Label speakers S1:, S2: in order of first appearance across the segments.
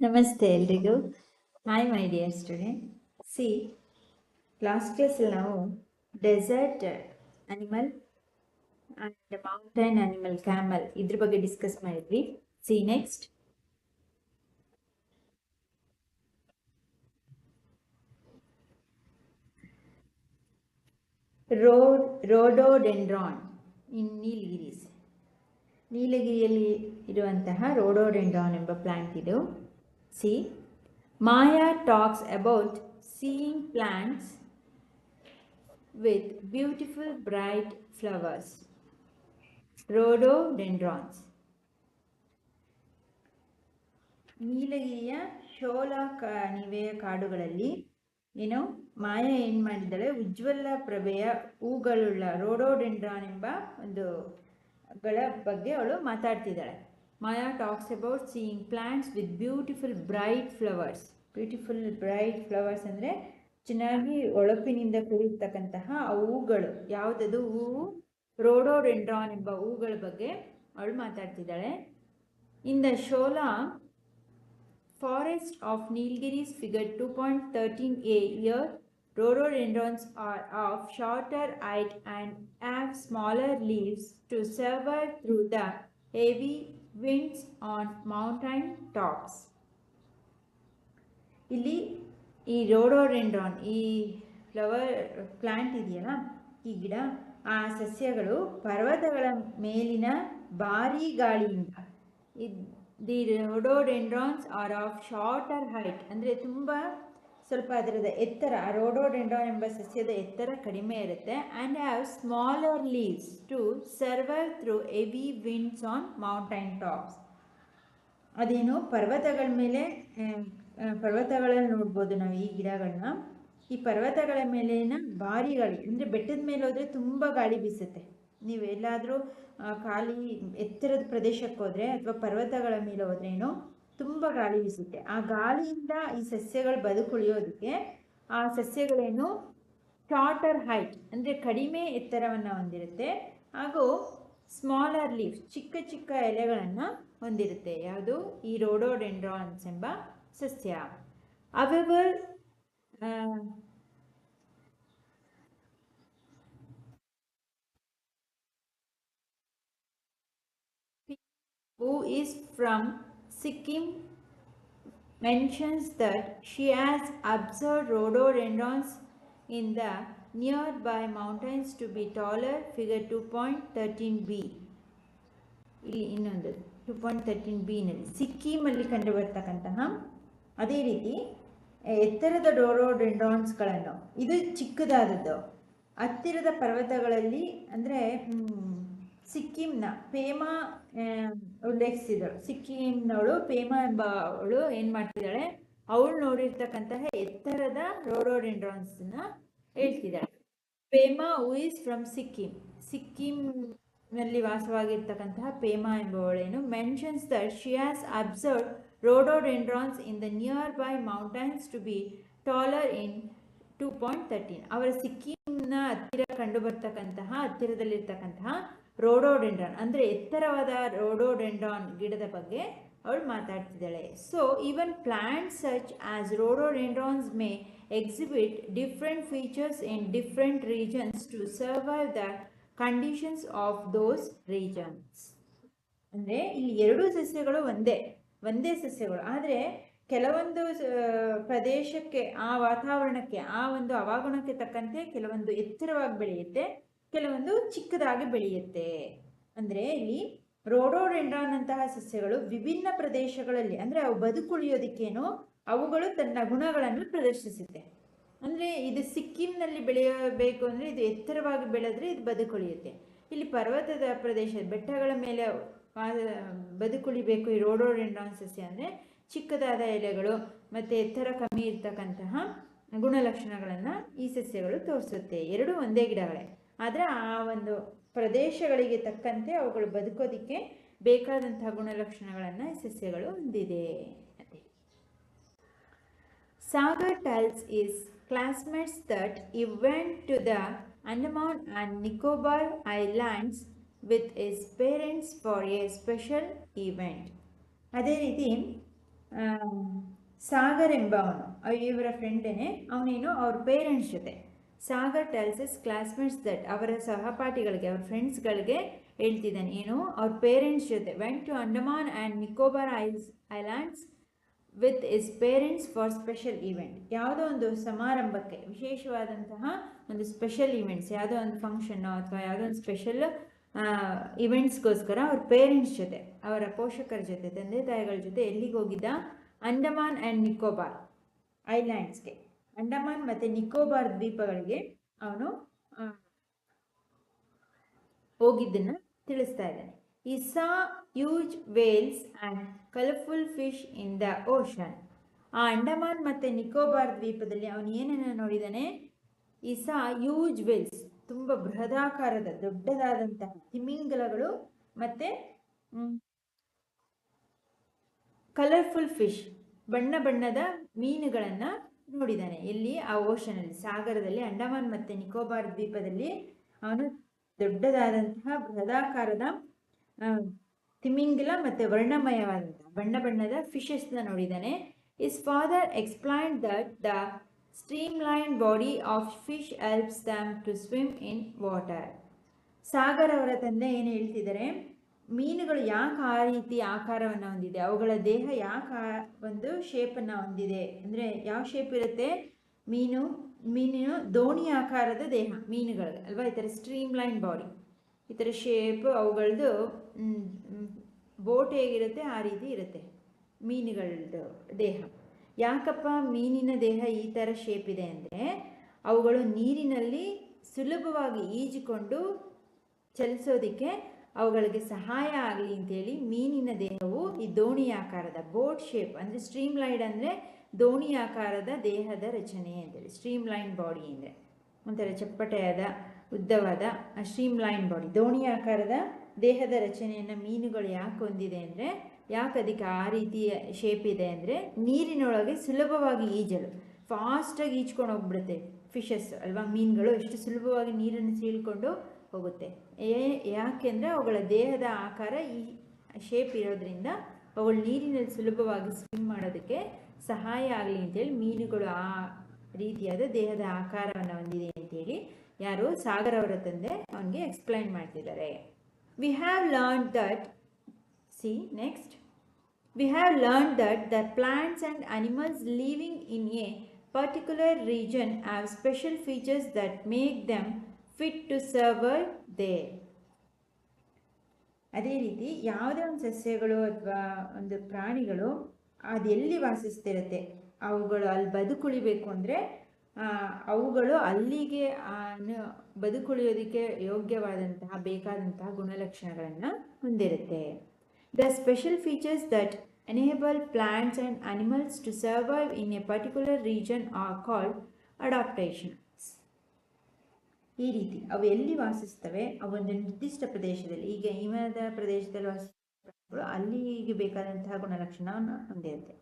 S1: ನಮಸ್ತೆ ಎಲ್ರಿಗೂ. Hi my dear student see last ಕ್ಲಾಸಲ್ಲಿ ನಾವು desert animal and mountain animal camel ಇದ್ರ ಬಗ್ಗೆ ಡಿಸ್ಕಸ್ ಮಾಡಿದ್ವಿ. See next road rhododendron in Nilgiris ನೀಲಗಿರಿಯಲ್ಲಿ ಇರುವಂತಹ ರೋಡೋಡೆಂಡ್ರಾನ್ ಎಂಬ ಪ್ಲಾಂಟ್ ಇದು. See Maya talks about seeing plants with beautiful bright flowers rhododendrons ನೀಲಗಿರಿಯ shola ಕಣಿವೆಯ ಕಾಡುಗಳಲ್ಲಿ ಏನು ಮಾಯಾ ಏನು ಮಾಡಿದ್ದಾಳೆ? ಉಜ್ವಲ ಪ್ರಭೆಯ ಹೂಗಳುಳ್ಳ ರೋಡೋಡೆಂಡ್ರಾನ್ ಎಂಬ ಒಂದು ಗಳ ಬಗ್ಗೆ ಅವಳು ಮಾತಾಡ್ತಿದ್ದಾಳೆ. Maya talks about seeing plants with beautiful bright flowers. Beautiful bright flowers ಅಂದರೆ ಚೆನ್ನಾಗಿ ಒಳಪಿನಿಂದ ಕೂಡಿರ್ತಕ್ಕಂತಹ ಆ ಹೂಗಳು ಯಾವುದದು ಹೂವು ರೋಡೋಡೆಂಡ್ರಾನ್ ಎಂಬ ಹೂಗಳ ಬಗ್ಗೆ ಅವಳು ಮಾತಾಡ್ತಿದ್ದಾಳೆ in the Shola forest of Nilgiris figure two point thirteen a year rhododendrons are of shorter height and have smaller leaves to survive through the heavy winds on mountain tops. ಇಲ್ಲಿ ಈ rhododendron ಈ flower plant ಇದೆಯಲ್ಲ, ಈ ಗಿಡ, ಆ ಸಸ್ಯಗಳು ಪರ್ವತಗಳ ಮೇಲಿನ ಭಾರೀ ಗಾಳಿಯಿಂದ the rhododendrons are of shorter height ಅಂದರೆ ತುಂಬ ಸ್ವಲ್ಪ ಅದರದ ಎತ್ತರ ರೋಡೋಡೆಂಡೋ ಎಂಬ ಸಸ್ಯದ ಎತ್ತರ ಕಡಿಮೆ ಇರುತ್ತೆ. And have smaller leaves to survive through heavy winds on mountain tops ಅದೇನು, ಪರ್ವತಗಳ ಮೇಲೆ ಪರ್ವತಗಳಲ್ಲಿ ನೋಡ್ಬೋದು ನಾವು ಈ ಗಿಡಗಳನ್ನ ಈ ಪರ್ವತಗಳ ಮೇಲಿನ ಭಾರಿ ಗಾಳಿ ಅಂದರೆ ಬೆಟ್ಟದ ಮೇಲೆ ಹೋದರೆ ತುಂಬ ಗಾಳಿ ಬೀಸುತ್ತೆ. ನೀವು ಎಲ್ಲಾದರೂ ಖಾಲಿ ಎತ್ತರದ ಪ್ರದೇಶಕ್ಕೆ ಹೋದರೆ ಅಥವಾ ಪರ್ವತಗಳ ಮೇಲೆ ಹೋದ್ರೇನು ತುಂಬ ಗಾಳಿ ಬೀಸುತ್ತೆ. ಆ ಗಾಳಿಯಿಂದ ಈ ಸಸ್ಯಗಳು ಬದುಕುಳಿಯೋದಕ್ಕೆ ಆ ಸಸ್ಯಗಳೇನು ಶಾರ್ಟರ್ ಹೈಟ್ ಅಂದರೆ ಕಡಿಮೆ ಎತ್ತರವನ್ನು ಹೊಂದಿರುತ್ತೆ. ಹಾಗೂ ಸ್ಮಾಲರ್ ಲೀಫ್ ಚಿಕ್ಕ ಚಿಕ್ಕ ಎಲೆಗಳನ್ನು ಹೊಂದಿರುತ್ತೆ. ಯಾವುದು? ಈ ರೋಡೋಡೆಂಡ್ರಾನ್ಸ್ ಎಂಬ ಸಸ್ಯ. However who is from Sikkim mentions that she has observed rhododendrons in the nearby mountains to be taller figure 2.13b ಇಲ್ಲಿ ಇನ್ನೊಂದು ಟು ಪಾಯಿಂಟ್ ತರ್ಟೀನ್ ಬಿನಲ್ಲಿ ಸಿಕ್ಕಿಮಲ್ಲಿ ಕಂಡು ಬರ್ತಕ್ಕಂತಹ ಅದೇ ರೀತಿ ಎತ್ತರದ ಇದು ಚಿಕ್ಕದಾದದ್ದು ಹತ್ತಿರದ ಪರ್ವತಗಳಲ್ಲಿ ಅಂದರೆ ಸಿಕ್ಕಿಂನ ಪೇಮಾ ಉಲ್ಲೇಖಿಸಿದಳು ಸಿಕ್ಕಿಂನವಳು ಪೇಮಾ ಎಂಬ ಅವಳು ಏನು ಮಾಡ್ತಿದ್ದಾಳೆ? ಅವಳು ನೋಡಿರ್ತಕ್ಕಂತಹ ಎತ್ತರದ ರೋಡೋಡೆಂಡ್ರಾನ್ಸ್ನ ಹೇಳ್ತಿದ್ದಾಳೆ. ಪೇಮಾ ಇಸ್ ಫ್ರಮ್ ಸಿಕ್ಕಿಂ ಸಿಕ್ಕಿಂನಲ್ಲಿ ವಾಸವಾಗಿರ್ತಕ್ಕಂತಹ Pema ಎಂಬವಳೇನು? Mentions that she has observe rhododendrons in the nearby mountains to be taller in two point thirteen ಅವರ ಸಿಕ್ಕಿಂನ ಹತ್ತಿರ ಕಂಡು ಬರ್ತಕ್ಕಂತಹ ಹತ್ತಿರದಲ್ಲಿರ್ತಕ್ಕಂತಹ ರೋಡೋಡೆಂಡ್ರಾನ್ ಅಂದರೆ ಎತ್ತರವಾದ ರೋಡೋಡೆಂಡ್ರಾನ್ ಗಿಡದ ಬಗ್ಗೆ ಅವಳು ಮಾತಾಡ್ತಿದ್ದಾಳೆ. So even plant such as rhododendrons may exhibit different features in different regions to survive the conditions of those regions ಅಂದರೆ ಇಲ್ಲಿ ಎರಡೂ ಸಸ್ಯಗಳು ಒಂದೇ ಒಂದೇ ಸಸ್ಯಗಳು. ಆದರೆ ಕೆಲವೊಂದು ಪ್ರದೇಶಕ್ಕೆ, ಆ ವಾತಾವರಣಕ್ಕೆ, ಆ ಒಂದು ಅವಾಗುಣಕ್ಕೆ ತಕ್ಕಂತೆ ಕೆಲವೊಂದು ಎತ್ತರವಾಗಿ ಬೆಳೆಯುತ್ತೆ. ಕೆಲವೊಂದು ಚಿಕ್ಕದಾಗಿ ಬೆಳೆಯುತ್ತೆ. ಅಂದರೆ ಇಲ್ಲಿ ರೋಡೋಡೆಂಡ್ರಾನ್ ಅಂತಹ ಸಸ್ಯಗಳು ವಿಭಿನ್ನ ಪ್ರದೇಶಗಳಲ್ಲಿ, ಅಂದರೆ ಅವು ಬದುಕುಳಿಯೋದಕ್ಕೇನು ಅವುಗಳು ತನ್ನ ಗುಣಗಳನ್ನು ಪ್ರದರ್ಶಿಸುತ್ತೆ. ಅಂದರೆ ಇದು ಸಿಕ್ಕಿಂನಲ್ಲಿ ಬೆಳೆಯಬೇಕು ಅಂದರೆ ಇದು ಎತ್ತರವಾಗಿ ಬೆಳೆದ್ರೆ ಇದು ಬದುಕುಳಿಯುತ್ತೆ. ಇಲ್ಲಿ ಪರ್ವತದ ಪ್ರದೇಶ, ಬೆಟ್ಟಗಳ ಮೇಲೆ ಬದುಕುಳಿಬೇಕು ಈ ರೋಡೋಡೆಂಡ್ರಾನ್ ಸಸ್ಯ ಅಂದರೆ ಚಿಕ್ಕದಾದ ಎಲೆಗಳು ಮತ್ತು ಎತ್ತರ ಕಮ್ಮಿ ಇರ್ತಕ್ಕಂತಹ ಗುಣಲಕ್ಷಣಗಳನ್ನು ಈ ಸಸ್ಯಗಳು ತೋರಿಸುತ್ತೆ. ಎರಡು ಒಂದೇ ಗಿಡಗಳೇ. ಆದರೆ ಆ ಒಂದು ಪ್ರದೇಶಗಳಿಗೆ ತಕ್ಕಂತೆ ಅವುಗಳು ಬದುಕೋದಕ್ಕೆ ಬೇಕಾದಂತಹ ಗುಣಲಕ್ಷಣಗಳನ್ನು ಸಸ್ಯಗಳು ಹೊಂದಿದೆ Sagar tells his classmates that went to the Andaman and Nicobar islands with his parents for a special event ಅದೇ ರೀತಿ ಸಾಗರ್ ಎಂಬ ಅವನು ಇವರ ಫ್ರೆಂಡೇನೆ ಅವನೇನು, ಅವ್ರ ಪೇರೆಂಟ್ಸ್ ಜೊತೆ. Sagar tells his classmates that ಅವರ ಸಹಪಾಠಿಗಳಿಗೆ, ಅವ್ರ ಫ್ರೆಂಡ್ಸ್ಗಳಿಗೆ ಹೇಳ್ತಿದ್ದಾನೆ. ಏನು? ಅವ್ರ ಪೇರೆಂಟ್ಸ್ ಜೊತೆ went to Andaman and Nicobar ice islands with his parents for special event ಯಾವುದೋ ಒಂದು ಸಮಾರಂಭಕ್ಕೆ, ವಿಶೇಷವಾದಂತಹ ಒಂದು ಸ್ಪೆಷಲ್ ಈವೆಂಟ್ಸ್ ಯಾವುದೋ ಒಂದು ಫಂಕ್ಷನ್ನು ಅಥವಾ ಯಾವುದೋ ಒಂದು ಸ್ಪೆಷಲ್ ಇವೆಂಟ್ಸ್ಗೋಸ್ಕರ ಅವ್ರ ಪೇರೆಂಟ್ಸ್ ಜೊತೆ, ಅವರ ಪೋಷಕರ ಜೊತೆ, ತಂದೆ ತಾಯಿಗಳ ಜೊತೆ ಎಲ್ಲಿಗೆ ಹೋಗಿದ್ದ? ಅಂಡಮಾನ್ ಆ್ಯಂಡ್ ನಿಕೋಬಾರ್ ಐಲ್ಯಾಂಡ್ಸ್ಗೆ ಅಂಡಮಾನ್ ಮತ್ತು ನಿಕೋಬಾರ್ ದ್ವೀಪಗಳಿಗೆ ಅವನು ಹೋಗಿದ್ದನ್ನು ತಿಳಿಸ್ತಾ ಇದ್ದಾನೆ. He saw huge whales and colourful fish in the ocean ಆ ಅಂಡಮಾನ್ ಮತ್ತು ನಿಕೋಬಾರ್ ದ್ವೀಪದಲ್ಲಿ ಅವನು ಏನನ್ನು ನೋಡಿದಾನೆ ಇಸಾ ಯೂಜ್ ವೇಲ್ಸ್ ತುಂಬ ಬೃಹದಾಕಾರದ ದೊಡ್ಡದಾದಂತಹ ತಿಮಿಂಗಲಗಳು ಮತ್ತು ಕಲರ್ಫುಲ್ ಫಿಶ್ ಬಣ್ಣ ಬಣ್ಣದ ಮೀನುಗಳನ್ನು ನೋಡಿದ್ದಾನೆ. ಎಲ್ಲಿ? ಆ ಓಷನಲ್ಲಿ. ಸಾಗರದಲ್ಲಿ. ಅಂಡಮಾನ್ ಮತ್ತು ನಿಕೋಬಾರ್ ದ್ವೀಪದಲ್ಲಿ ಅವನು ದೊಡ್ಡದಾದಂತಹ ಬೃಹದಾಕಾರದ ತಿಮಿಂಗಿಲ ಮತ್ತು ವರ್ಣಮಯವಾದಂತಹ ಬಣ್ಣ ಬಣ್ಣದ ಫಿಶಸ್ನ ನೋಡಿದ್ದಾನೆ. His father explain that the streamline body of fish helps them to swim in water Sagar ಅವರ ತಂದೆ ಏನು ಹೇಳ್ತಿದ್ದಾರೆ? ಮೀನುಗಳು ಯಾಕೆ ಆ ರೀತಿ ಆಕಾರವನ್ನು ಹೊಂದಿದೆ? ಅವುಗಳ ದೇಹ ಯಾಕೆ ಆ ಒಂದು ಶೇಪನ್ನು ಹೊಂದಿದೆ? ಅಂದರೆ ಯಾವ ಶೇಪ್ ಇರುತ್ತೆ? ಮೀನು, ಮೀನಿನ ದೋಣಿ ಆಕಾರದ ದೇಹ ಮೀನುಗಳಿಗೆ ಅಲ್ವಾ? ಈ ಥರ ಸ್ಟ್ರೀಮ್ ಲೈನ್ ಬಾಡಿ ಈ ಥರ ಶೇಪ್ ಅವುಗಳದ್ದು ಬೋಟ್ ಹೇಗಿರುತ್ತೆ? ಆ ರೀತಿ ಇರುತ್ತೆ. ಮೀನುಗಳದ್ದು ದೇಹ. ಯಾಕಪ್ಪ ಮೀನಿನ ದೇಹ ಈ ಥರ ಶೇಪ್ ಇದೆ ಅಂದರೆ, ಅವುಗಳು ನೀರಿನಲ್ಲಿ ಸುಲಭವಾಗಿ ಈಜಿಕೊಂಡು ಚಲಿಸೋದಕ್ಕೆ ಅವುಗಳಿಗೆ ಸಹಾಯ ಆಗಲಿ ಅಂತೇಳಿ ಮೀನಿನ ದೇಹವು ಈ ದೋಣಿ ಆಕಾರದ ಬೋಟ್ ಶೇಪ್ ಅಂದರೆ ಸ್ಟ್ರೀಮ್ ಲೈಡ್ ಅಂದರೆ ದೋಣಿ ಆಕಾರದ ದೇಹದ ರಚನೆ ಅಂತೇಳಿ. ಸ್ಟ್ರೀಮ್ ಲೈನ್ ಬಾಡಿ ಅಂದರೆ ಒಂಥರ ಚಪ್ಪಟೆಯಾದ, ಉದ್ದವಾದ ಸ್ಟ್ರೀಮ್ ಲೈನ್ ಬಾಡಿ ದೋಣಿ ಆಕಾರದ ದೇಹದ ರಚನೆಯನ್ನು ಮೀನುಗಳು ಯಾಕೆ ಹೊಂದಿದೆ ಅಂದರೆ, ಯಾಕೆ ಅದಕ್ಕೆ ಆ ರೀತಿಯ ಶೇಪ್ ಇದೆ ಅಂದರೆ ನೀರಿನೊಳಗೆ ಸುಲಭವಾಗಿ ಈಜಲು. ಫಾಸ್ಟಾಗಿ ಈಜ್ಕೊಂಡು ಹೋಗ್ಬಿಡುತ್ತೆ ಫಿಶಸ್ ಅಲ್ವಾ ಮೀನುಗಳು. ಎಷ್ಟು ಸುಲಭವಾಗಿ ನೀರನ್ನು ಸೀಳ್ಕೊಂಡು ಹೋಗುತ್ತೆ. ಏ, ಯಾಕೆಂದರೆ ಅವುಗಳ ದೇಹದ ಆಕಾರ ಈ ಶೇಪ್ ಇರೋದ್ರಿಂದ ಅವುಗಳು ನೀರಿನಲ್ಲಿ ಸುಲಭವಾಗಿ ಸ್ವಿಮ್ ಮಾಡೋದಕ್ಕೆ ಸಹಾಯ ಆಗಲಿ ಅಂತೇಳಿ ಮೀನುಗಳು ಆ ರೀತಿಯಾದ ದೇಹದ ಆಕಾರವನ್ನು ಹೊಂದಿದೆ ಅಂತೇಳಿ ಯಾರು ಸಾಗರ್ ಅವರ ತಂದೆ ಅವನಿಗೆ ಎಕ್ಸ್ಪ್ಲೈನ್ ಮಾಡ್ತಿದ್ದಾರೆ. We have learn that see next we have learn that the plants and animals living in a particular region have special features that make them fit to survive there ಅದೇ ರೀತಿ ಯಾವುದೇ ಒಂದು ಸಸ್ಯಗಳು ಅಥವಾ ಒಂದು ಪ್ರಾಣಿಗಳು ಅದೆಲ್ಲಿ ವಾಸಿಸ್ತಿರುತ್ತೆ? ಅವುಗಳು ಅಲ್ಲಿ ಬದುಕುಳಿಬೇಕು ಅಂದರೆ ಅವುಗಳು ಅಲ್ಲಿಗೆ ಬದುಕುಳಿಯೋದಕ್ಕೆ ಯೋಗ್ಯವಾದಂತಹ ಬೇಕಾದಂತಹ ಗುಣಲಕ್ಷಣಗಳನ್ನು ಹೊಂದಿರುತ್ತೆ. The special features that enable plants and animals to survive in a particular region are called adaptations ಈ ರೀತಿ ಅವು ಎಲ್ಲಿ ವಾಸಿಸ್ತವೆ? ಅವು ಒಂದು ನಿರ್ದಿಷ್ಟ ಪ್ರದೇಶದಲ್ಲಿ, ಈಗ ಹಿಮದ ಪ್ರದೇಶದಲ್ಲಿ ವಾಸಿಸುವ ಅಲ್ಲಿಗೆ ಬೇಕಾದಂತಹ ಗುಣಲಕ್ಷಣವನ್ನು ಹೊಂದಿರುತ್ತೆ.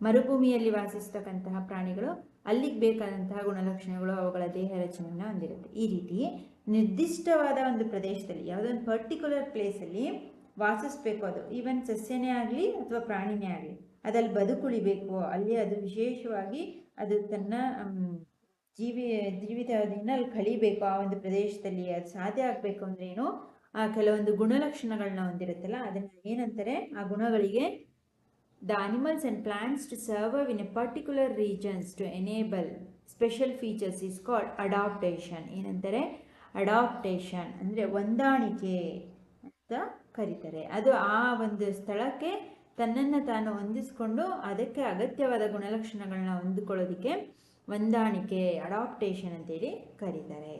S1: ಮರುಭೂಮಿಯಲ್ಲಿ ವಾಸಿಸ್ತಕ್ಕಂತಹ ಪ್ರಾಣಿಗಳು ಅಲ್ಲಿಗೆ ಬೇಕಾದಂತಹ ಗುಣಲಕ್ಷಣಗಳು ಅವುಗಳ ದೇಹ ರಚನೆಯನ್ನು ಹೊಂದಿರುತ್ತೆ. ಈ ರೀತಿ ನಿರ್ದಿಷ್ಟವಾದ ಒಂದು ಪ್ರದೇಶದಲ್ಲಿ, ಯಾವುದೊಂದು ಪರ್ಟಿಕ್ಯುಲರ್ ಪ್ಲೇಸಲ್ಲಿ ವಾಸಿಸ್ಬೇಕು ಅದು. ಈವನ್ ಸಸ್ಯನೇ ಆಗಲಿ ಅಥವಾ ಪ್ರಾಣಿನೇ ಆಗಲಿ ಅದಲ್ಲಿ ಬದುಕುಳಿಬೇಕು, ಅಲ್ಲಿ ಅದು ವಿಶೇಷವಾಗಿ ಅದು ತನ್ನ ಜೀವಿ ಜೀವಿತಾವಧಿಯನ್ನು ಅಲ್ಲಿ ಕಳಿಬೇಕು ಆ ಒಂದು ಪ್ರದೇಶದಲ್ಲಿ ಅದು ಸಾಧ್ಯ ಆಗಬೇಕು ಅಂದ್ರೆ ಏನು? ಆ ಕೆಲವೊಂದು ಗುಣಲಕ್ಷಣಗಳನ್ನ ಹೊಂದಿರುತ್ತಲ್ಲ, ಅದನ್ನ ಏನಂತಾರೆ? ಆ ಗುಣಗಳಿಗೆ the animals and plants to survive in a particular regions to enable special features is called adaptation ಏನಂತಾರೆ? ಅಡಾಪ್ಟೇಷನ್ ಅಂದರೆ ಹೊಂದಾಣಿಕೆ ಅಂತ ಕರೀತಾರೆ. ಅದು ಆ ಒಂದು ಸ್ಥಳಕ್ಕೆ ತನ್ನನ್ನು ತಾನು ಹೊಂದಿಸ್ಕೊಂಡು ಅದಕ್ಕೆ ಅಗತ್ಯವಾದ ಗುಣಲಕ್ಷಣಗಳನ್ನ ಹೊಂದಿಕೊಳ್ಳೋದಕ್ಕೆ ಹೊಂದಾಣಿಕೆ ಅಡಾಪ್ಟೇಷನ್ ಅಂತೇಳಿ ಕರೀತಾರೆ.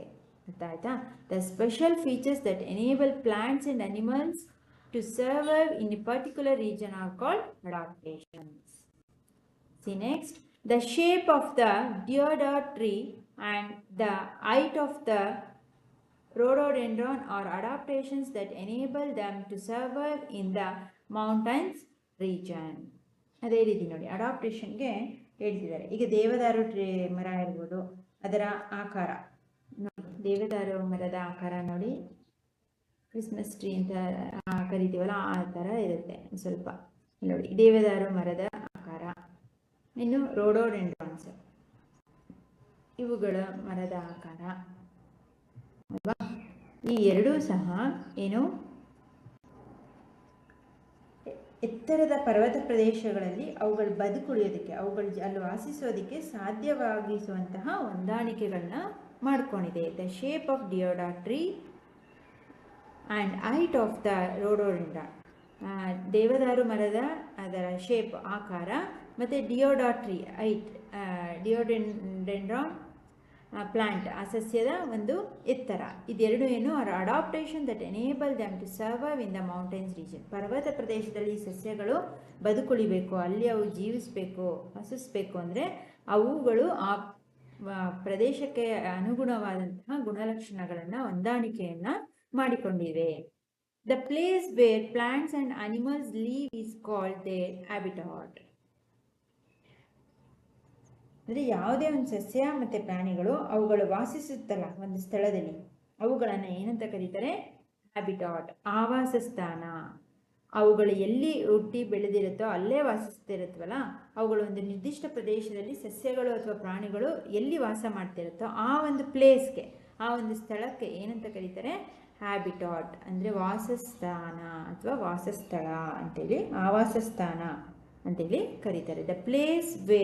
S1: ಗೊತ್ತಾಯ್ತಾ the special features that enable plants and animals to survive in a particular region are called adaptations see next the shape of the deodar tree and the height of the rhododendron are adaptations that enable them to survive in the mountains region ಅದೇ ರೀತಿ ನೋಡಿ ಅಡಾಪ್ಟೇಷನ್ಗೆ ಹೇಳ್ತಿದ್ದಾರೆ ಈಗ ದೇವದಾರು tray ಮರ ಇರ್ಬೋದು, ಅದರ ಆಕಾರ. ದೇವದಾರು ಮರದ ಆಕಾರ ನೋಡಿ. ಕ್ರಿಸ್ಮಸ್ ಟ್ರೀ ಅಂತ ಕರಿತೀವಲ್ಲ, ಆ ಥರ ಇರುತ್ತೆ ಸ್ವಲ್ಪ. ನೋಡಿ, ದೇವದಾರು ಮರದ ಆಕಾರ. ಇನ್ನು ರೋಡೋಡೆಂಡ್ರಾನ್ಸ್ ಇವುಗಳ ಮರದ ಆಕಾರ. ಅಲ್ವಾ? ಈ ಎರಡೂ ಸಹ ಏನು ಎ- ಎತ್ತರದ ಪರ್ವತ ಪ್ರದೇಶಗಳಲ್ಲಿ ಅವುಗಳು ಬದುಕುಳಿಯೋದಕ್ಕೆ, ಅವುಗಳು ಅಲ್ಲಿ ವಾಸಿಸೋದಕ್ಕೆ ಸಾಧ್ಯವಾಗಿಸುವಂತಹ ಹೊಂದಾಣಿಕೆಗಳನ್ನ ಮಾಡ್ಕೊಂಡಿದೆ. The shape of deodar tree and height of the rhododendron ದೇವದಾರು ಮರದ ಅದರ ಶೇಪ್ ಆಕಾರ, ಮತ್ತು ಡಿಯೋಡಾಟ್ರಿ ಹೈಟ್ ಡಿಯೋಡೆಂಡ್ರಾನ್ ಪ್ಲಾಂಟ್ ಆ ಸಸ್ಯದ ಒಂದು ಎತ್ತರ. ಇದೆರಡು ಏನು? Are adaptation that enable them to survive in the mountains region ಪರ್ವತ ಪ್ರದೇಶದಲ್ಲಿ ಸಸ್ಯಗಳು ಬದುಕುಳಿಬೇಕು ಅಲ್ಲಿ ಅವು ಜೀವಿಸಬೇಕು ವಾಸಿಸ್ಬೇಕು ಅಂದರೆ ಅವುಗಳು ಆ, ಪ್ರದೇಶಕ್ಕೆ ಅನುಗುಣವಾದಂತಹ ಗುಣಲಕ್ಷಣಗಳನ್ನು ಹೊಂದಾಣಿಕೆಯನ್ನು ಮಾಡಿಕೊಂಡಿವೆ. The place where plants and animals live is called their habitat ಅಂದರೆ ಯಾವುದೇ ಒಂದು ಸಸ್ಯ ಮತ್ತು ಪ್ರಾಣಿಗಳು ಅವುಗಳು ವಾಸಿಸುತ್ತಲ್ಲ ಒಂದು ಸ್ಥಳದಲ್ಲಿ. ಅವುಗಳನ್ನು ಏನಂತ ಕರೀತಾರೆ? ಹ್ಯಾಬಿಟಾಟ್ ಆವಾಸ ಸ್ಥಾನ ಅವುಗಳು ಎಲ್ಲಿ ಹುಟ್ಟಿ ಬೆಳೆದಿರುತ್ತೋ ಅಲ್ಲೇ ವಾಸಿಸ್ತಿರುತ್ತವಲ್ಲ, ಅವುಗಳು ಒಂದು ನಿರ್ದಿಷ್ಟ ಪ್ರದೇಶದಲ್ಲಿ ಸಸ್ಯಗಳು ಅಥವಾ ಪ್ರಾಣಿಗಳು ಎಲ್ಲಿ ವಾಸ ಮಾಡ್ತಿರುತ್ತೋ ಆ ಒಂದು ಪ್ಲೇಸ್ಗೆ ಆ ಒಂದು ಸ್ಥಳಕ್ಕೆ ಏನಂತ ಕರೀತಾರೆ? ಹ್ಯಾಬಿಟಾಟ್ ಅಂದರೆ ವಾಸಸ್ಥಾನ ಅಥವಾ ವಾಸಸ್ಥಳ ಅಂತೇಳಿ ಆವಾಸ ಸ್ಥಾನ ಅಂತೇಳಿ ಕರೀತಾರೆ. The place where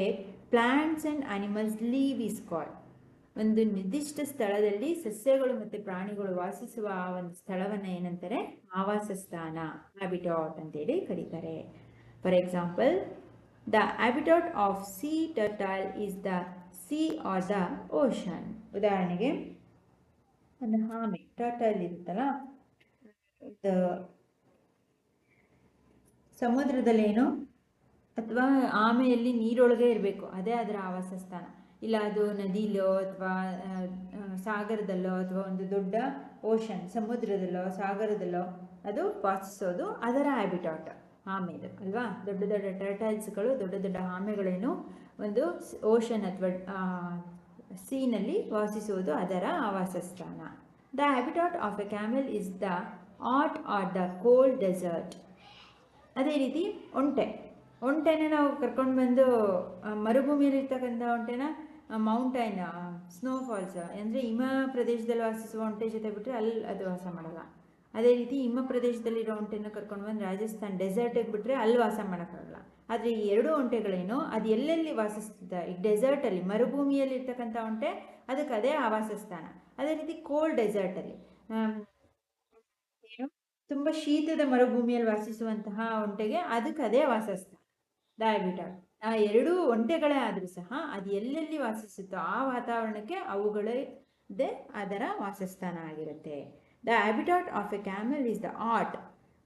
S1: plants and animals live is called ಒಂದು ನಿರ್ದಿಷ್ಟ ಸ್ಥಳದಲ್ಲಿ ಸಸ್ಯಗಳು ಮತ್ತು ಪ್ರಾಣಿಗಳು ವಾಸಿಸುವ ಆ ಒಂದು ಸ್ಥಳವನ್ನು ಏನಂತಾರೆ? ಆವಾಸ ಸ್ಥಾನ ಹ್ಯಾಬಿಟಾಟ್ ಅಂತೇಳಿ ಕರೀತಾರೆ. For example the habitat of sea turtle is the sea or the ocean ಉದಾಹರಣೆಗೆ, ಒಂದು ಆಮೆ ಟರ್ಟಲ್ ಇರುತ್ತಲ್ಲ ಸಮುದ್ರದಲ್ಲೇನು? ಅಥವಾ ಆಮೆಯಲ್ಲಿ ನೀರೊಳಗೆ ಇರಬೇಕು, ಅದೇ ಅದರ ಆವಾಸ ಸ್ಥಾನ ಇಲ್ಲ ಅದು ನದಿಲೋ ಅಥವಾ ಸಾಗರದಲ್ಲೋ ಅಥವಾ ಒಂದು ದೊಡ್ಡ ಓಷನ್, ಸಮುದ್ರದಲ್ಲೋ, ಸಾಗರದಲ್ಲೋ ಅದು ವಾಸಿಸೋದು ಅದರ ಹ್ಯಾಬಿಟಾಟ್, ಆಮೆದು, ಅಲ್ವಾ? ದೊಡ್ಡ ದೊಡ್ಡ ಟರ್ಟಲ್ಸ್ಗಳು, ದೊಡ್ಡ ದೊಡ್ಡ ಆಮೆಗಳೇನು ಒಂದು ಓಷನ್ ಅಥವಾ ಸೀನಲ್ಲಿ ವಾಸಿಸುವುದು ಅದರ ಆವಾಸ ಸ್ಥಾನ the habitat of a camel is the hot or the cold desert. ಅದೇ ರೀತಿ ಒಂಟೆ. ಒಂಟೆನ ನಾವು ಕರ್ಕೊಂಡು ಬಂದು ಮರುಭೂಮಿಯಲ್ಲಿರ್ತಕ್ಕಂಥ ಒಂಟೆನ ಮೌಂಟೈನ್ ಸ್ನೋಫಾಲ್ಸ್ ಅಂದರೆ ಹಿಮ ಪ್ರದೇಶದಲ್ಲಿ ವಾಸಿಸುವ ಒಂಟೆ ಜೊತೆ ಬಿಟ್ಟರೆ ಅಲ್ಲಿ ಅದು ವಾಸ ಮಾಡಲ್ಲ. ಅದೇ ರೀತಿ ಹಿಮ ಪ್ರದೇಶದಲ್ಲಿರೋ ಒಂಟೆನ ಕರ್ಕೊಂಡು ಬಂದು ರಾಜಸ್ಥಾನ್ ಡೆಸರ್ಟಿಗೆ ಬಿಟ್ಟರೆ ಅಲ್ಲಿ ವಾಸ ಮಾಡೋಕ್ಕಾಗಲ್ಲ. ಆದರೆ ಈ ಎರಡು ಒಂಟೆಗಳೇನು, ಅದು ಎಲ್ಲೆಲ್ಲಿ ವಾಸಿಸ್ತಿದ್ದ ಈ ಡೆಸರ್ಟಲ್ಲಿ ಮರುಭೂಮಿಯಲ್ಲಿ ಇರ್ತಕ್ಕಂಥ ಒಂಟೆ, ಅದಕ್ಕೆ ಅದೇ ಆವಾಸ ಸ್ಥಾನ ಅದೇ ರೀತಿ ಕೋಲ್ಡ್ ಡೆಸರ್ಟಲ್ಲಿ ಏನು? ತುಂಬ ಶೀತದ ಮರುಭೂಮಿಯಲ್ಲಿ ವಾಸಿಸುವಂತಹ ಒಂಟೆಗೆ ಅದಕ್ಕೆ ಅದೇ ವಾಸಸ್ಥಾನ ಡಯಾಬಿಟಾಟ್ ಆ ಎರಡೂ ಒಂಟೆಗಳೇ ಆದರೂ ಸಹ ಅದು ಎಲ್ಲೆಲ್ಲಿ ವಾಸಿಸುತ್ತೋ ಆ ವಾತಾವರಣಕ್ಕೆ ಅವುಗಳದೇ ಅದರ ವಾಸಸ್ಥಾನ ಆಗಿರುತ್ತೆ. The habitat of a camel is the hot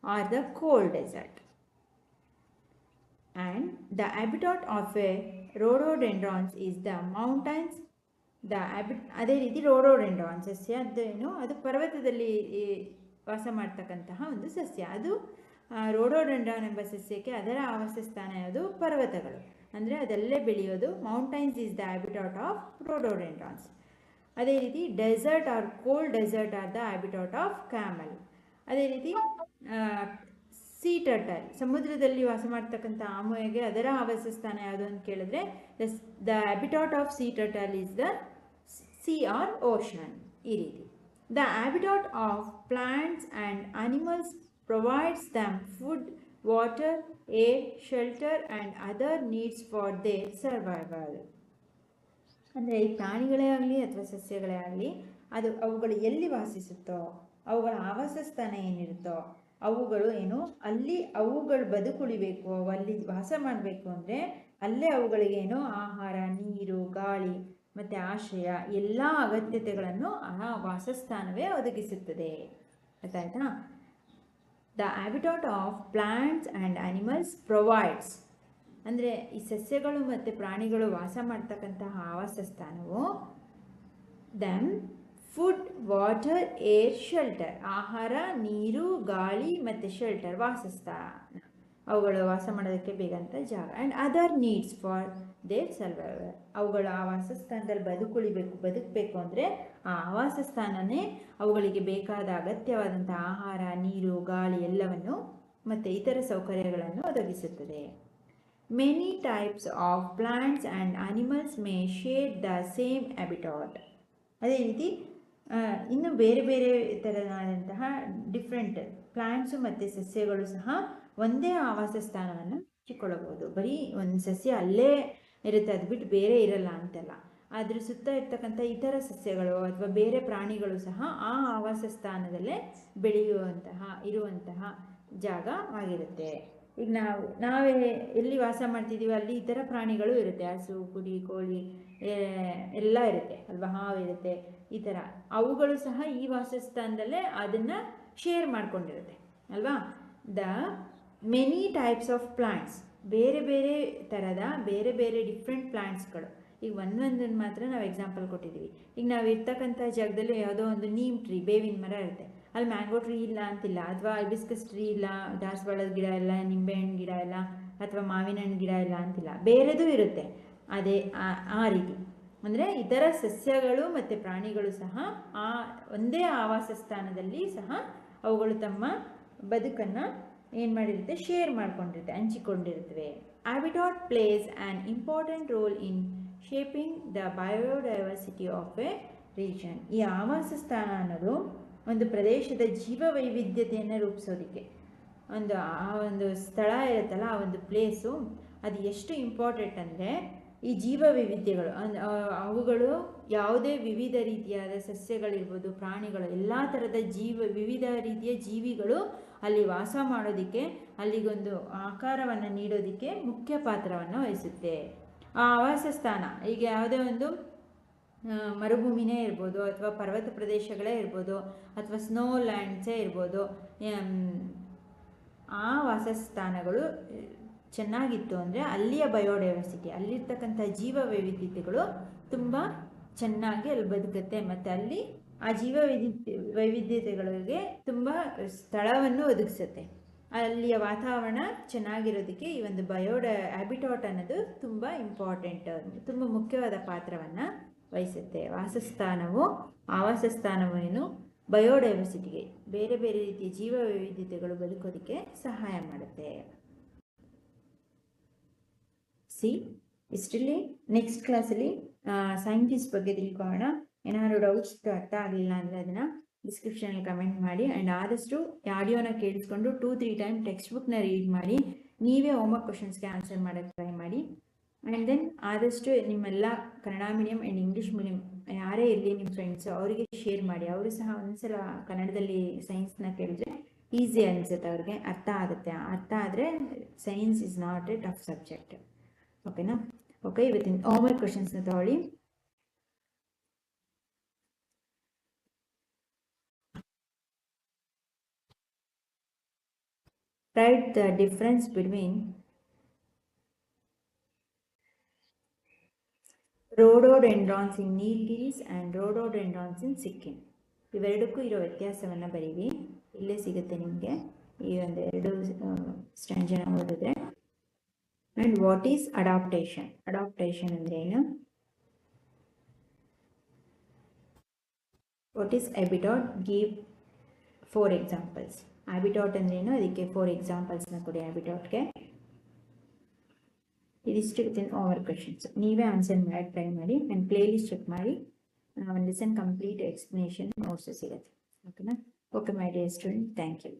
S1: or the cold desert and the habitat of a rhododendrons is the mountains the habit ಅದೇ ರೀತಿ ರೋಡೋಡೆಂಡ್ರಾನ್ ಸಸ್ಯ ಅದೇನು, ಅದು ಪರ್ವತದಲ್ಲಿ ವಾಸ ಮಾಡ್ತಕ್ಕಂತಹ ಒಂದು ಸಸ್ಯ. ಅದು ರೋಡೋಡೆಂಡ್ರಾನ್ ಎಂಬ ಸಸ್ಯಕ್ಕೆ ಅದರ ಆವಾಸ ಸ್ಥಾನ ಯಾವುದು? ಪರ್ವತಗಳು. ಅಂದರೆ ಅದಲ್ಲೇ ಬೆಳೆಯೋದು? Mountains is the habitat of rhododendrons ಅದೇ ರೀತಿ desert or cold desert are the habitat of camel ಅದೇ ರೀತಿ ಸೀ ಟರ್ಟಲ್ ಸಮುದ್ರದಲ್ಲಿ ವಾಸ ಮಾಡ್ತಕ್ಕಂಥ ಆಮೆಗೆ ಅದರ ಆವಾಸ ಸ್ಥಾನ ಯಾವುದು ಅಂತ ಕೇಳಿದ್ರೆ the habitat of sea turtle is the sea or ocean ಈ ರೀತಿ. The habitat of plants and animals provides them food water air shelter and other needs for their survival ಅಂದರೆ ಈ ಪ್ರಾಣಿಗಳೇ ಆಗಲಿ ಅಥವಾ ಸಸ್ಯಗಳೇ ಆಗಲಿ, ಅದು ಅವುಗಳು ಎಲ್ಲಿ ವಾಸಿಸುತ್ತೋ, ಅವುಗಳ ಆವಾಸ ಸ್ಥಾನ ಏನಿರುತ್ತೋ, ಅವುಗಳು ಏನು, ಅಲ್ಲಿ ಅವುಗಳು ಬದುಕುಳಿಬೇಕು ಅವು ಅಲ್ಲಿ ವಾಸ ಮಾಡಬೇಕು ಅಂದರೆ ಅಲ್ಲೇ ಅವುಗಳಿಗೆ ಏನು, ಆಹಾರ, ನೀರು, ಗಾಳಿ, ಮತ್ತು ಆಶ್ರಯ, ಎಲ್ಲ ಅಗತ್ಯತೆಗಳನ್ನು ಆ ವಾಸಸ್ಥಾನವೇ ಒದಗಿಸುತ್ತದೆ. ಗೊತ್ತಾಯ್ತಾ the habitat of plants and animals provides ಅಂದರೆ ಈ ಸಸ್ಯಗಳು ಮತ್ತು ಪ್ರಾಣಿಗಳು ವಾಸ ಮಾಡ್ತಕ್ಕಂತಹ ಆವಾಸ ಸ್ಥಾನವು them food water air shelter ಆಹಾರ, ನೀರು, ಗಾಳಿ ಮತ್ತು ಶೆಲ್ಟರ್ ವಾಸಸ್ಥಾನ. ಅವುಗಳು ವಾಸ ಮಾಡೋದಕ್ಕೆ ಬೇಕಂತ ಜಾಗ. And other needs for survivor ಅವುಗಳ ಆ ವಾಸಸ್ಥಾನದಲ್ಲಿ ಬದುಕುಳಿಬೇಕು, ಬದುಕಬೇಕು ಅಂದರೆ ಆ ಆವಾಸ ಸ್ಥಾನನೇ ಅವುಗಳಿಗೆ ಬೇಕಾದ ಅಗತ್ಯವಾದಂಥ ಆಹಾರ, ನೀರು, ಗಾಳಿ ಎಲ್ಲವನ್ನು ಮತ್ತು ಇತರ ಸೌಕರ್ಯಗಳನ್ನು ಒದಗಿಸುತ್ತದೆ. Many types of plants and animals may share the same habitat ಅದೇ ರೀತಿ ಇನ್ನೂ ಇನ್ನು ಬೇರೆ ಬೇರೆ ಥರನಾದಂತಹ ಡಿಫ್ರೆಂಟ್ ಪ್ಲ್ಯಾಂಟ್ಸು ಮತ್ತು ಸಸ್ಯಗಳು ಸಹ ಒಂದೇ ಆವಾಸ ಸ್ಥಾನವನ್ನು ಹಂಚಿಕೊಳ್ಳಬಹುದು ಬರೀ ಒಂದು ಸಸ್ಯ ಅಲ್ಲೇ ಇರುತ್ತೆ ಅದು ಬಿಟ್ಟು ಬೇರೆ ಇರಲ್ಲ ಅಂತೆಲ್ಲ. ಅದ್ರ ಸುತ್ತ ಇರ್ತಕ್ಕಂಥ ಇತರ ಸಸ್ಯಗಳು ಅಥವಾ ಬೇರೆ ಪ್ರಾಣಿಗಳು ಸಹ ಆ ಆವಾಸ ಸ್ಥಾನದಲ್ಲೇ ಬೆಳೆಯುವಂತಹ, ಇರುವಂತಹ ಜಾಗ ಆಗಿರುತ್ತೆ. ಈಗ ನಾವು, ನಾವೇ ಎಲ್ಲಿ ವಾಸ ಮಾಡ್ತಿದ್ದೀವಿ ಅಲ್ಲಿ ಇತರ ಪ್ರಾಣಿಗಳು ಇರುತ್ತೆ. ಹಸು, ಕುರಿ, ಕೋಳಿ ಎಲ್ಲ ಇರುತ್ತೆ. ಅಲ್ವಾ? ಹಾವು ಇರುತ್ತೆ, ಈ ಥರ. ಅವುಗಳು ಸಹ ಈ ವಾಸಸ್ಥಾನದಲ್ಲೇ ಅದನ್ನು ಶೇರ್ ಮಾಡ್ಕೊಂಡಿರುತ್ತೆ. ಅಲ್ವಾ? The many types of plants. ಬೇರೆ ಬೇರೆ ಥರದ ಬೇರೆ ಬೇರೆ ಡಿಫ್ರೆಂಟ್ ಪ್ಲ್ಯಾಂಟ್ಸ್ಗಳು ಈಗ ಒಂದೊಂದನ್ನು ಮಾತ್ರ ನಾವು ಎಕ್ಸಾಂಪಲ್ ಕೊಟ್ಟಿದ್ದೀವಿ ಈಗ ನಾವು ಇರ್ತಕ್ಕಂಥ ಜಾಗದಲ್ಲಿ ಯಾವುದೋ ಒಂದು ನೀಮ್ ಟ್ರೀ ಬೇವಿನ ಮರ ಇರುತ್ತೆ. ಅಲ್ಲಿ ಮ್ಯಾಂಗೋ ಟ್ರೀ ಇಲ್ಲ ಅಂತಿಲ್ಲ. ಅಥವಾ ಅಲ್ಬಿಸ್ಕಸ್ ಟ್ರೀ ಇಲ್ಲ, ದಾಸವಾಳದ ಗಿಡ ಇಲ್ಲ, ನಿಂಬೆಹಣ್ಣು ಗಿಡ ಇಲ್ಲ, ಅಥವಾ ಮಾವಿನ ಹಣ್ಣು ಗಿಡ ಇಲ್ಲ ಅಂತಿಲ್ಲ. ಬೇರೆದೂ ಇರುತ್ತೆ. ಅದೇ ಆ ರೀತಿ. ಅಂದರೆ ಇತರ ಸಸ್ಯಗಳು ಮತ್ತು ಪ್ರಾಣಿಗಳು ಸಹ ಆ, ಒಂದೇ ಆವಾಸ ಸ್ಥಾನದಲ್ಲಿ ಸಹ ಅವುಗಳು ತಮ್ಮ ಬದುಕನ್ನು ಏನು ಮಾಡಿರುತ್ತೆ? ಶೇರ್ ಮಾಡ್ಕೊಂಡಿರುತ್ತೆ, ಹಂಚಿಕೊಂಡಿರುತ್ತವೆ. Habitat plays an important role in shaping the biodiversity of a region ಈ ಆವಾಸ ಸ್ಥಾನ ಅನ್ನೋದು ಒಂದು ಪ್ರದೇಶದ ಜೀವ ವೈವಿಧ್ಯತೆಯನ್ನು ರೂಪಿಸೋದಕ್ಕೆ. ಒಂದು ಆ ಒಂದು ಸ್ಥಳ ಇರುತ್ತಲ್ಲ, ಆ ಒಂದು ಪ್ಲೇಸು ಅದು ಎಷ್ಟು ಇಂಪಾರ್ಟೆಂಟ್ ಅಂದರೆ ಈ ಜೀವ ವೈವಿಧ್ಯಗಳು ಅವುಗಳು ಯಾವುದೇ ವಿವಿಧ ರೀತಿಯಾದ ಸಸ್ಯಗಳಿರ್ಬೋದು, ಪ್ರಾಣಿಗಳು, ಎಲ್ಲ ಥರದ ಜೀವ, ವಿವಿಧ ರೀತಿಯ ಜೀವಿಗಳು ಅಲ್ಲಿ ವಾಸ ಮಾಡೋದಕ್ಕೆ, ಅಲ್ಲಿಗೊಂದು ಆಕಾರವನ್ನು ನೀಡೋದಕ್ಕೆ ಮುಖ್ಯ ಪಾತ್ರವನ್ನು ವಹಿಸುತ್ತೆ. ಆ ಆವಾಸ ಸ್ಥಾನ, ಈಗ ಯಾವುದೇ ಒಂದು ಮರುಭೂಮಿನೇ ಇರ್ಬೋದು ಅಥವಾ ಪರ್ವತ ಪ್ರದೇಶಗಳೇ ಇರ್ಬೋದು ಅಥವಾ ಸ್ನೋ ಲ್ಯಾಂಡ್ಸೇ ಇರ್ಬೋದು ಆ ವಾಸಸ್ಥಾನಗಳು ಚೆನ್ನಾಗಿತ್ತು ಅಂದರೆ ಅಲ್ಲಿಯ ಬಯೋಡೈವರ್ಸಿಟಿ ಅಲ್ಲಿರ್ತಕ್ಕಂಥ ಜೀವ ವೈವಿಧ್ಯತೆಗಳು ತುಂಬ ಚೆನ್ನಾಗಿ ಅಲ್ಲಿ ಬದುಕುತ್ತೆ. ಮತ್ತು ಅಲ್ಲಿ ಆ ಜೀವ ವೈವಿಧ್ಯ, ವೈವಿಧ್ಯತೆಗಳಿಗೆ ತುಂಬ ಸ್ಥಳವನ್ನು ಒದಗಿಸುತ್ತೆ. ಅಲ್ಲಿಯ ವಾತಾವರಣ ಚೆನ್ನಾಗಿರೋದಕ್ಕೆ ಈ ಒಂದು ಬಯೋಡ ಹ್ಯಾಬಿಟಾಟ್ ಅನ್ನೋದು ತುಂಬ ಇಂಪಾರ್ಟೆಂಟ್, ತುಂಬ ಮುಖ್ಯವಾದ ಪಾತ್ರವನ್ನು ವಹಿಸುತ್ತೆ. ವಾಸಸ್ಥಾನವು ಆವಾಸ ಸ್ಥಾನವೇನು ಬಯೋಡೈವರ್ಸಿಟಿಗೆ, ಬೇರೆ ಬೇರೆ ರೀತಿಯ ಜೀವ ವೈವಿಧ್ಯತೆಗಳು ಬದುಕೋದಕ್ಕೆ ಸಹಾಯ ಮಾಡುತ್ತೆ. ಸಿ, ಇಷ್ಟರಲ್ಲಿ, ನೆಕ್ಸ್ಟ್ ಕ್ಲಾಸಲ್ಲಿ ಸೈಂಟಿಸ್ಟ್ ಬಗ್ಗೆ ತಿಳ್ಕೊಳ್ಳೋಣ. ಏನಾದರೂ ಡೌಟ್ಸ್ ಅರ್ಥ ಆಗಲಿಲ್ಲ ಅಂದರೆ ಅದನ್ನು ಡಿಸ್ಕ್ರಿಪ್ಷನಲ್ಲಿ ಕಮೆಂಟ್ ಮಾಡಿ. ಆ್ಯಂಡ್ ಆದಷ್ಟು ಆಡಿಯೋನ ಕೇಳಿಸ್ಕೊಂಡು ಟೂ ತ್ರೀ ಟೈಮ್ ಟೆಕ್ಸ್ಟ್ ಬುಕ್ನ ರೀಡ್ ಮಾಡಿ. ನೀವೇ ಹೋಮ್ವರ್ಕ್ ಕ್ವಶನ್ಸ್ಗೆ ಆನ್ಸರ್ ಮಾಡೋಕ್ಕೆ ಟ್ರೈ ಮಾಡಿ. ಆ್ಯಂಡ್ ದೆನ್ ಆದಷ್ಟು ನಿಮ್ಮೆಲ್ಲ Kannada medium and English medium ಯಾರೇ ಇರಲಿ ನಿಮ್ಮ ಫ್ರೆಂಡ್ಸು ಅವರಿಗೆ ಶೇರ್ ಮಾಡಿ. ಅವರು ಸಹ ಒಂದ್ಸಲ ಕನ್ನಡದಲ್ಲಿ ಸೈನ್ಸ್ನ ಕೇಳಿದ್ರೆ ಈಸಿ ಅನಿಸುತ್ತೆ ಅವ್ರಿಗೆ. ಅರ್ಥ ಆಗುತ್ತೆ. ಅರ್ಥ ಆದರೆ science is not a tough subject ಓಕೆನಾ ಓಕೆ ಇವತ್ತಿನ ಹೋಮ್ವರ್ಕ್ ಕ್ವಶನ್ಸ್ನ ತಗೊಳ್ಳಿ write the difference between rhododendrons in Nilgiris and rhododendrons in Sikkim. ಇವೆರಡಕ್ಕೂ ಇರೋ ವ್ಯತ್ಯಾಸವನ್ನು ಬರೀವಿ ಇಲ್ಲೇ ಸಿಗುತ್ತೆ ನಿಮಗೆ ಈ ಒಂದು ಎರಡು ಸ್ಟ್ಯಾಂಜನ ಓದಿದ್ರೆ and what is adaptation adaptation ಅಂದರೆ ಏನು? What is habitat give four examples habitat ಅಂದ್ರೇನು ಅದಕ್ಕೆ ಫೋರ್ ಎಕ್ಸಾಂಪಲ್ಸ್ನ ಕೊಡಿ ಹ್ಯಾಬಿಟಾಟ್ಗೆ ಇದಿಷ್ಟು ವಿತಿನ್ ಓವರ್ ಕ್ವೆಶನ್ಸ್ ನೀವೇ ಆನ್ಸರ್ ಮಾಡಿ ಟ್ರೈ ಮಾಡಿ ಆ್ಯಂಡ್ ಪ್ಲೇ ಲಿಸ್ಟ್ ಚೆಕ್ ಮಾಡಿ ಒಂದು ಲಿಸನ್ ಕಂಪ್ಲೀಟ್ ಎಕ್ಸ್ಪ್ಲನೇಷನ್ ನೋಟ್ಸ್ ಸಿಗುತ್ತೆ ಓಕೆನಾ okay my dear student thank you